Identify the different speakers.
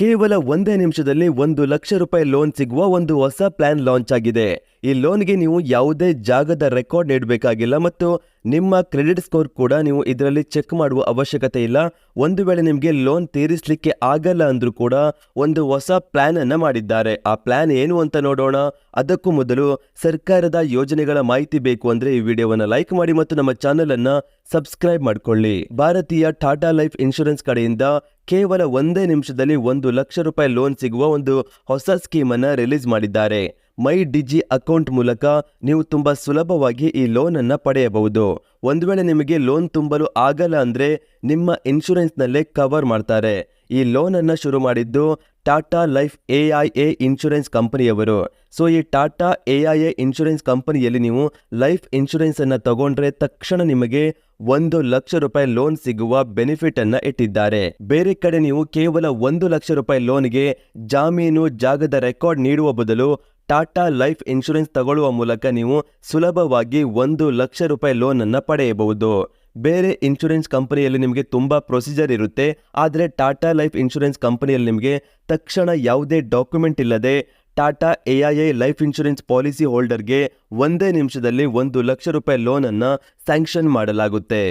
Speaker 1: ಕೇವಲ ಒಂದೇ ನಿಮಿಷದಲ್ಲಿ ಒಂದು ಲಕ್ಷ ರೂಪಾಯಿ ಲೋನ್ ಸಿಗುವ ಒಂದು ಹೊಸ ಪ್ಲಾನ್ ಲಾಂಚ್ ಆಗಿದೆ ಈ ಲೋನ್ಗೆ ನೀವು ಯಾವುದೇ ಜಾಗದ ರೆಕಾರ್ಡ್ ನೀಡಬೇಕಾಗಿಲ್ಲ ಮತ್ತು ನಿಮ್ಮ ಕ್ರೆಡಿಟ್ ಸ್ಕೋರ್ ಕೂಡ ನೀವು ಇದರಲ್ಲಿ ಚೆಕ್ ಮಾಡುವ ಅವಶ್ಯಕತೆ ಇಲ್ಲ. ಒಂದು ವೇಳೆ ನಿಮಗೆ ಲೋನ್ ತೀರಿಸಲಿಕ್ಕೆ ಆಗಲ್ಲ ಅಂದ್ರೂ ಕೂಡ ಒಂದು ಹೊಸ ಪ್ಲಾನ್ ಅನ್ನ ಮಾಡಿದ್ದಾರೆ. ಆ ಪ್ಲಾನ್ ಏನು ಅಂತ ನೋಡೋಣ. ಅದಕ್ಕೂ ಮೊದಲು ಸರ್ಕಾರದ ಯೋಜನೆಗಳ ಮಾಹಿತಿ ಬೇಕು ಅಂದ್ರೆ ಈ ವಿಡಿಯೋವನ್ನು ಲೈಕ್ ಮಾಡಿ ಮತ್ತು ನಮ್ಮ ಚಾನೆಲ್ ಅನ್ನ ಸಬ್ಸ್ಕ್ರೈಬ್ ಮಾಡ್ಕೊಳ್ಳಿ. ಭಾರತೀಯ ಟಾಟಾ ಲೈಫ್ ಇನ್ಶೂರೆನ್ಸ್ ಕಡೆಯಿಂದ ಕೇವಲ ಒಂದೇ ನಿಮಿಷದಲ್ಲಿ ಒಂದು ಲಕ್ಷ ರೂಪಾಯಿ ಲೋನ್ ಸಿಗುವ ಒಂದು ಹೊಸ ಸ್ಕೀಮ್ ಅನ್ನ ರಿಲೀಸ್ ಮಾಡಿದ್ದಾರೆ. ಮೈ ಡಿಜಿ ಅಕೌಂಟ್ ಮೂಲಕ ನೀವು ತುಂಬಾ ಸುಲಭವಾಗಿ ಈ ಲೋನ್ ಅನ್ನು ಪಡೆಯಬಹುದು. ಒಂದು ವೇಳೆ ನಿಮಗೆ ಲೋನ್ ತುಂಬಲು ಆಗಲ್ಲ ಅಂದ್ರೆ ನಿಮ್ಮ ಇನ್ಶೂರೆನ್ಸ್ನಲ್ಲೇ ಕವರ್ ಮಾಡ್ತಾರೆ. ಈ ಲೋನ್ ಅನ್ನು ಶುರು ಮಾಡಿದ್ದು Tata life A I A insurance ಕಂಪನಿಯವರು. ಸೊ ಈ Tata A I A insurance ಕಂಪನಿಯಲ್ಲಿ ನೀವು ಲೈಫ್ ಇನ್ಶೂರೆನ್ಸ್ ಅನ್ನು ತಗೊಂಡ್ರೆ ತಕ್ಷಣ ನಿಮಗೆ ಒಂದು ಲಕ್ಷ ರೂಪಾಯಿ ಲೋನ್ ಸಿಗುವ ಬೆನಿಫಿಟ್ ಅನ್ನ ಇಟ್ಟಿದ್ದಾರೆ. ಬೇರೆ ಕಡೆ ನೀವು ಕೇವಲ ಒಂದು ಲಕ್ಷ ರೂಪಾಯಿ ಲೋನ್ಗೆ ಜಾಮೀನು, ಜಾಗದ ರೆಕಾರ್ಡ್ ನೀಡುವ ಬದಲು ಟಾಟಾ ಲೈಫ್ ಇನ್ಶೂರೆನ್ಸ್ ತಗೊಳ್ಳುವ ಮೂಲಕ ನೀವು ಸುಲಭವಾಗಿ ಒಂದು ಲಕ್ಷ ರೂಪಾಯಿ ಲೋನ್ ಅನ್ನ ಪಡೆಯಬಹುದು. ಬೇರೆ ಇನ್ಶೂರೆನ್ಸ್ ಕಂಪನಿಯಲ್ಲಿ ನಿಮಗೆ ತುಂಬಾ ಪ್ರೊಸೀಜರ್ ಇರುತ್ತೆ. ಆದರೆ ಟಾಟಾ ಲೈಫ್ ಇನ್ಶೂರೆನ್ಸ್ ಕಂಪನಿಯಲ್ಲಿ ನಿಮಗೆ ತಕ್ಷಣ ಯಾವುದೇ ಡಾಕ್ಯುಮೆಂಟ್ ಇಲ್ಲದೆ Tata A life insurance policy ಹೋಲ್ಡರ್ಗೆ ಒಂದೇ ನಿಮಿಷದಲ್ಲಿ ಒಂದು ಲಕ್ಷ ರೂಪಾಯಿ ಲೋನ್ ಅನ್ನ ಸ್ಯಾಂಕ್ಷನ್ ಮಾಡಲಾಗುತ್ತೆ.